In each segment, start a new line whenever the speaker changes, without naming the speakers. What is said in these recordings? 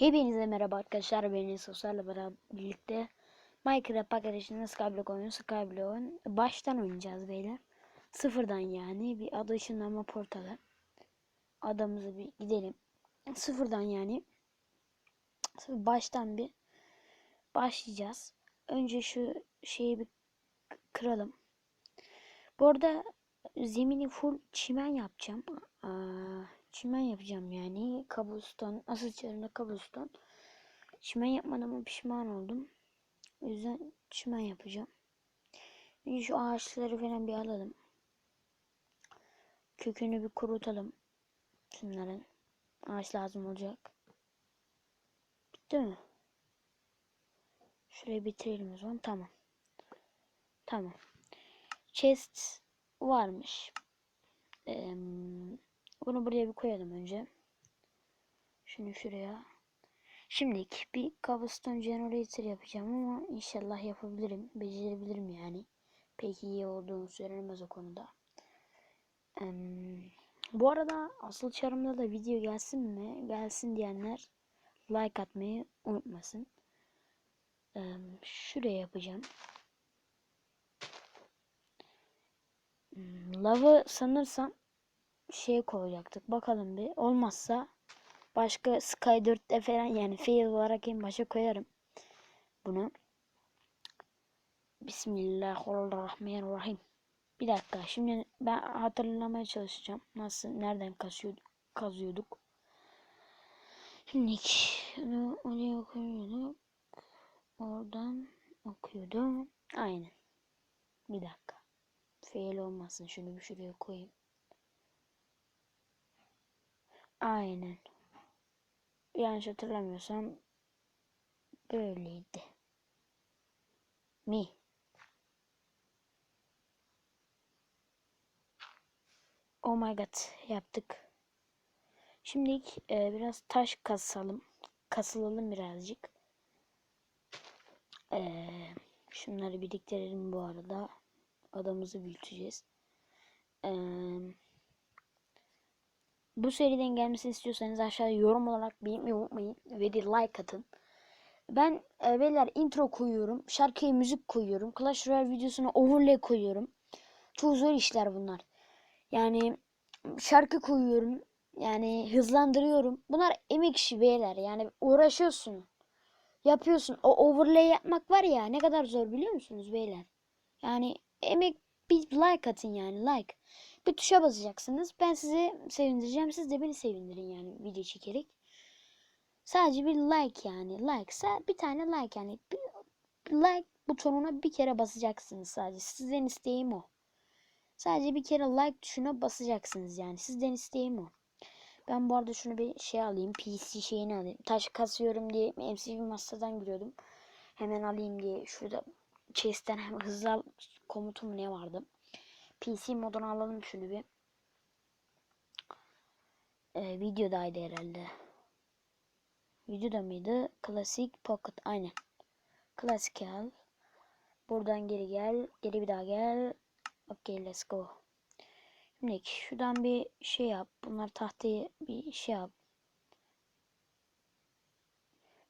Hepinize merhaba arkadaşlar. Ben beraber birlikte Minecraft arkadaşının Skyblock oyunu Skyblock'un baştan oynayacağız beyler. Sıfırdan yani bir adı ışınlanma portalı. Adamızı bir gidelim. Sıfırdan yani baştan bir başlayacağız. Önce şu şeyi bir kıralım. Bu arada zemini full çimen yapacağım. Aa, çimen yapacağım yani. Kabuston, asıl çarında kabuston. Çimen yapmadığıma pişman oldum. O yüzden çimen yapacağım. Önce şu ağaçları falan bir alalım. Kökünü bir kurutalım. Şunların. Ağaç lazım olacak. Bitti mi? Şurayı bitirelim o zaman. Tamam. Tamam. Chest varmış. Ee, bunu buraya bir koyalım önce. Şunu şuraya. Şimdilik bir cobblestone generator yapacağım ama inşallah yapabilirim. Becerebilirim yani. Pek iyi olduğunu söylenemez o konuda. Ee, bu arada asıl çarımda da video gelsin mi? Gelsin diyenler like atmayı unutmasın. Ee, şuraya yapacağım. Hmm, Lavı sanırsam şeye koyacaktık. Bakalım bir. Olmazsa başka Sky 4'te falan yani fail olarak en başa koyarım. Bunu. Bismillahirrahmanirrahim. Bir dakika. Şimdi ben hatırlamaya çalışacağım. Nasıl, nereden kazıyorduk? kazıyorduk. Şimdi oraya koyuyorduk. Oradan okuyordum. Aynen. Bir dakika. Fail olmasın. Şunu bir şuraya koyayım. Aynen. Yanlış hatırlamıyorsam böyleydi. Mi? Oh my god yaptık. Şimdi e, biraz taş kasalım. Kasılalım birazcık. E, şunları biriktirelim bu arada. Adamımızı büyüteceğiz. Ee, bu seriden gelmesini istiyorsanız aşağıya yorum olarak beğenmeyi unutmayın ve de like atın. Ben e, beyler intro koyuyorum. Şarkıya müzik koyuyorum. Clash Royale videosuna overlay koyuyorum. Çok zor işler bunlar. Yani şarkı koyuyorum. Yani hızlandırıyorum. Bunlar emek işi beyler. Yani uğraşıyorsun. Yapıyorsun. O overlay yapmak var ya ne kadar zor biliyor musunuz beyler? Yani emek bir like atın yani like. Bir tuşa basacaksınız. Ben sizi sevindireceğim. Siz de beni sevindirin yani video çekerek. Sadece bir like yani. Like. Bir tane like yani. Bir like butonuna bir kere basacaksınız sadece. Sizden isteğim o. Sadece bir kere like tuşuna basacaksınız yani. Sizden isteğim o. Ben bu arada şunu bir şey alayım. PC şeyini alayım. Taş kasıyorum diye MCV Master'dan giriyordum. Hemen alayım diye şurada chest'ten hem hızlı al komutu mu ne vardı. PC modunu alalım şunu bir. Ee, videodaydı herhalde. Videoda mıydı? Klasik Pocket. Aynen. Klasik al. Buradan geri gel. Geri bir daha gel. Okay let's go. Şimdi şuradan bir şey yap. Bunlar tahtayı bir şey yap.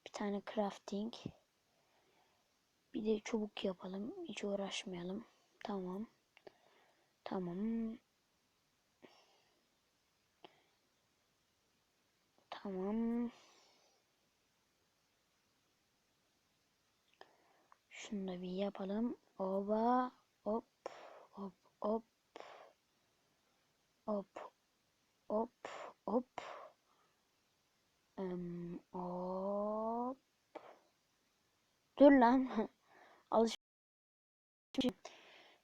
Bir tane crafting. Bir de çubuk yapalım. Hiç uğraşmayalım. Tamam. Tamam. Tamam. Şunu da bir yapalım. Oba. Hop. Hop. Hop. Hop. Hop. Hop. Um, hop. Dur lan. Alış.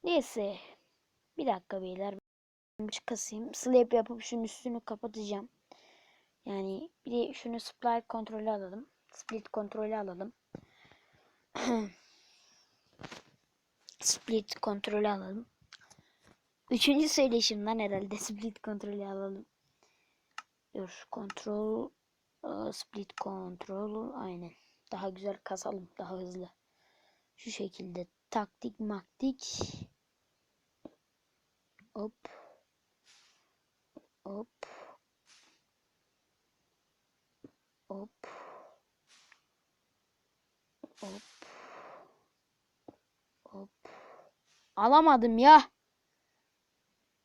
Neyse. Bir dakika beyler. Ben bir kasayım. Slap yapıp şunun üstünü kapatacağım. Yani bir de şunu split kontrolü alalım. Split kontrolü alalım. split kontrolü alalım. Üçüncü söyleşimden herhalde split kontrolü alalım. Dur kontrol split kontrol aynen. Daha güzel kasalım. Daha hızlı. Şu şekilde taktik maktik. Hop. Hop. Hop. Hop. Hop. Alamadım ya.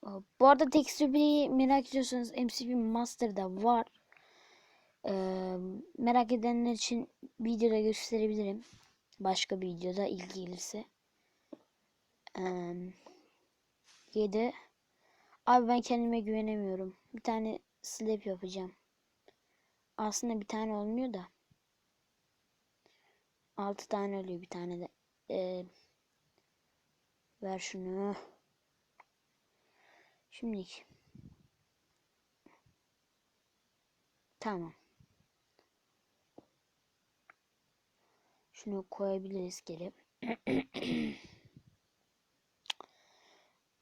Hop. Bu arada tekstürü merak ediyorsanız MCP Master'da var. Ee, merak edenler için videoda gösterebilirim. Başka bir videoda ilgi gelirse. Ee, 7 Abi ben kendime güvenemiyorum. Bir tane slap yapacağım. Aslında bir tane olmuyor da. 6 tane oluyor bir tane de. Ee, ver şunu. Şimdi. Tamam. Şunu koyabiliriz gelip.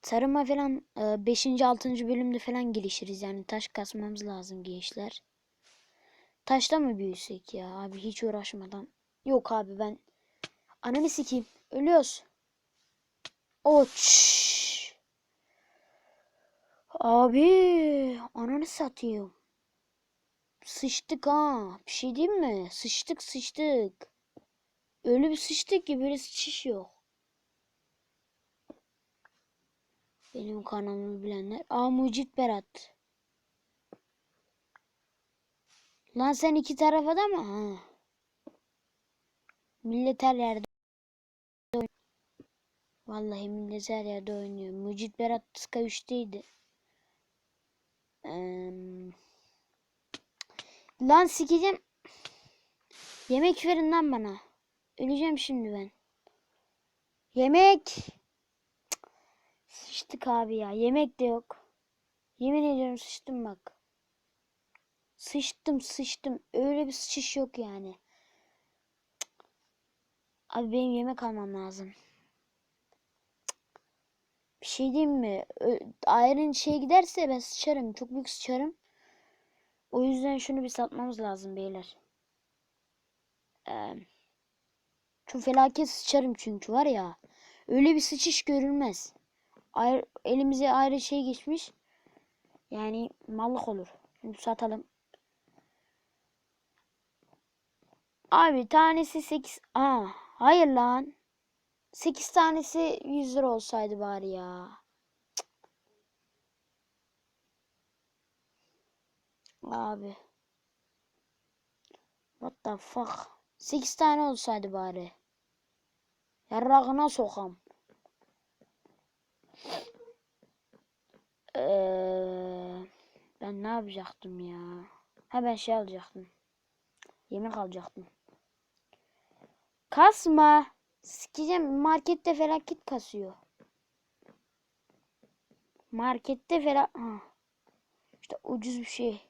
Tarıma falan 5. 6. bölümde falan gelişiriz. Yani taş kasmamız lazım gençler. Taşla mı büyüsek ya abi hiç uğraşmadan. Yok abi ben ananı sikeyim. Ölüyoruz. Oç. Abi ananı satayım. Sıçtık ha. Bir şey diyeyim mi? Sıçtık sıçtık. Öyle bir sıçtık ki böyle sıçış yok. Benim kanalımı bilenler. Aa Mucit Berat. Lan sen iki tarafa da mı? Ha. Millet her yerde. Vallahi millet her yerde oynuyor. Mucit Berat Ska 3'teydi. Ee, lan sikeceğim. Yemek verin lan bana. Öleceğim şimdi ben. Yemek. Sıçtık abi ya. Yemek de yok. Yemin ediyorum sıçtım bak. Sıçtım sıçtım. Öyle bir sıçış yok yani. Abi benim yemek almam lazım. Bir şey diyeyim mi? Ayrın şey giderse ben sıçarım. Çok büyük sıçarım. O yüzden şunu bir satmamız lazım beyler. Ee, çok felaket sıçarım çünkü var ya. Öyle bir sıçış görülmez. Ayrı, elimize ayrı şey geçmiş. Yani mallık olur. Şimdi satalım. Abi tanesi 8. Aa, hayır lan. 8 tanesi 100 lira olsaydı bari ya. Abi. What the fuck. 8 tane olsaydı bari. Yarrağına sokam. Ee, ben ne yapacaktım ya? Ha ben şey alacaktım. Yemek alacaktım. Kasma. Sikeceğim markette felaket kasıyor. Markette. Ha. İşte ucuz bir şey.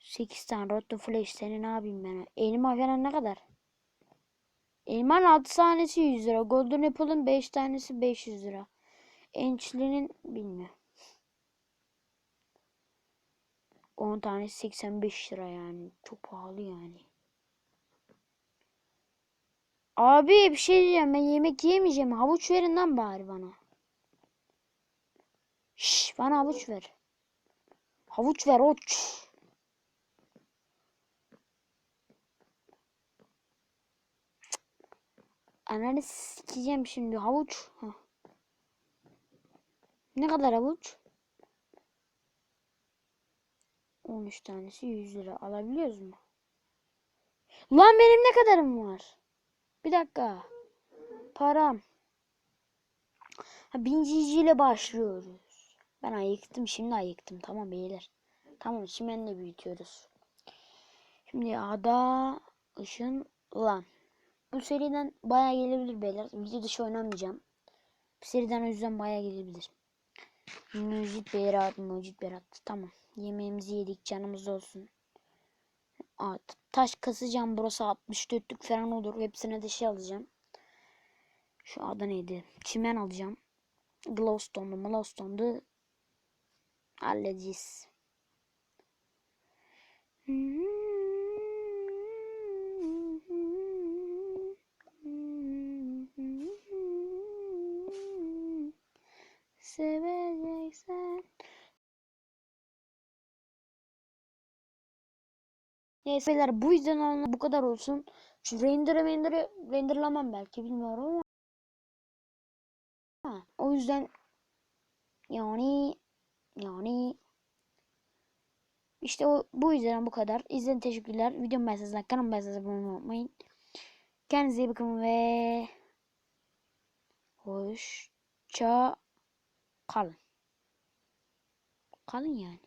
8 tane Rotten Flash seni ne yapayım ben? Elma falan ne kadar? Elmanın 6 tanesi 100 lira. Golden Apple'ın 5 tanesi 500 lira. Ençli'nin bilmiyorum. 10 tanesi 85 lira yani. Çok pahalı yani. Abi bir şey diyeceğim. Ben yemek yemeyeceğim. Havuç verin lan bari bana. Şş, bana havuç ver. Havuç ver oç. Ananı sikeceğim şimdi havuç. Heh. Ne kadar havuç? 13 tanesi 100 lira alabiliyoruz mu? Lan benim ne kadarım var? Bir dakika. Param. Ha, binciciyle başlıyoruz. Ben ayıktım şimdi ayıktım. Tamam beyler. Tamam çimenle büyütüyoruz. Şimdi ada ışın lan. Bu seriden baya gelebilir beyler. Video dışı oynamayacağım. Bu seriden o yüzden baya gelebilir. Mucit Berat, Mucit Berat. Tamam. Yemeğimizi yedik. Canımız olsun. At. Taş kasacağım. Burası 64'lük falan olur. Hepsine de şey alacağım. Şu adı neydi? Çimen alacağım. Glowstone'du, Glowstone'du. Halledeceğiz. Seveceksen Neyse beyler bu yüzden anla- bu kadar olsun. Şu render render'ı renderlamam belki bilmiyorum ama. Ha, o yüzden yani yani işte o bu yüzden bu kadar. İzlediğiniz teşekkürler. Videomu beğendiyseniz kanalıma beğendiyseniz abone unutmayın. Kendinize iyi bakın ve hoşça kalın. Kalın yani.